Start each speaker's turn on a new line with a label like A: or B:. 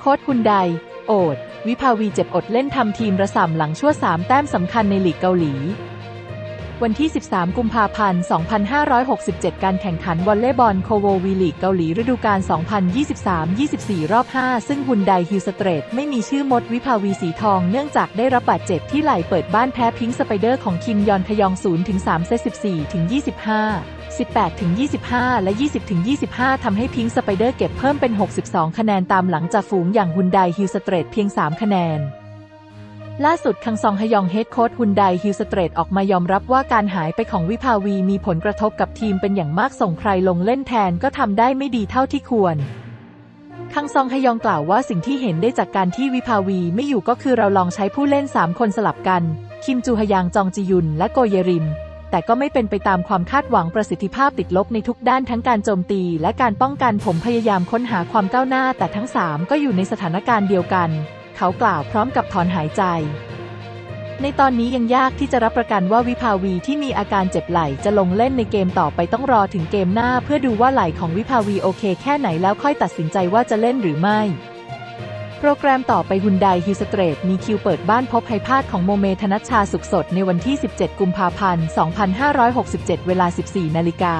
A: โค้ดคุณได โอด วิภาวีเจ็บอดเล่นทำทีมระส่ำหลังชั่ว3แต้มสำคัญในลีกเกาหลี วันที่ 13 กุมภาพันธ์ 2567 การแข่งขันวอลเลย์บอลโคโววีลีกเกาหลีฤดูกาล 2023-24 รอบ 5 ซึ่งฮุนไดฮิลสเตรทไม่มีชื่อมดวิภาวีสีทองเนื่องจากได้รับบาดเจ็บที่ไหล่เปิดบ้านแพ้พิงค์สไปเดอร์ของคิมยอนขยอง0ถึง3เซต 14-25, 18ถึง25 และ 20ถึง25 ทำให้พิงค์สไปเดอร์เก็บเพิ่มเป็น 62 คะแนนตามหลังจากฝูงอย่างฮุนไดฮิลสเตรทเพียง 3 คะแนน ล่าสุดคังซองฮยองเฮดโค้ชฮุนไดฮิลสเตรทออกมายอมรับว่าการหายไปของวิภาวีมีผลกระทบกับทีมเป็นอย่างมากส่งใครลงเล่นแทนก็ทำได้ไม่ดีเท่าที่ควร คังซองฮยองกล่าวว่าสิ่งที่เห็นได้จากการที่วิภาวีไม่อยู่ก็คือเราลองใช้ผู้เล่น 3 คนสลับกัน คิมจูฮยางจองจียุนและโกเยริม แต่ก็ไม่เป็นไปตามความคาดหวังประสิทธิภาพติดลบในทุกด้านทั้งการโจมตี และการป้องกันผมพยายามค้นหาความก้าวหน้า แต่ทั้ง 3 ก็อยู่ในสถานการณ์เดียวกัน เขากล่าวพร้อมกับถอนหายใจ ในตอนนี้ยังยากที่จะรับประกันว่าวิภาวีที่มีอาการเจ็บไหล่จะลงเล่นในเกมต่อไปต้องรอถึงเกมหน้า เพื่อดูว่าไหล่ของวิภาวีโอเคแค่ไหนแล้วค่อยตัดสินใจว่าจะเล่นหรือไม่โปรแกรมต่อไปฮุนไดฮิสเตรทมีคิวเปิดบ้านพบไฮพาดของโมเมธนัชชาสุขสดในวันที่ 17 กุมภาพันธ์ 2567 เวลา 14 นาฬิกา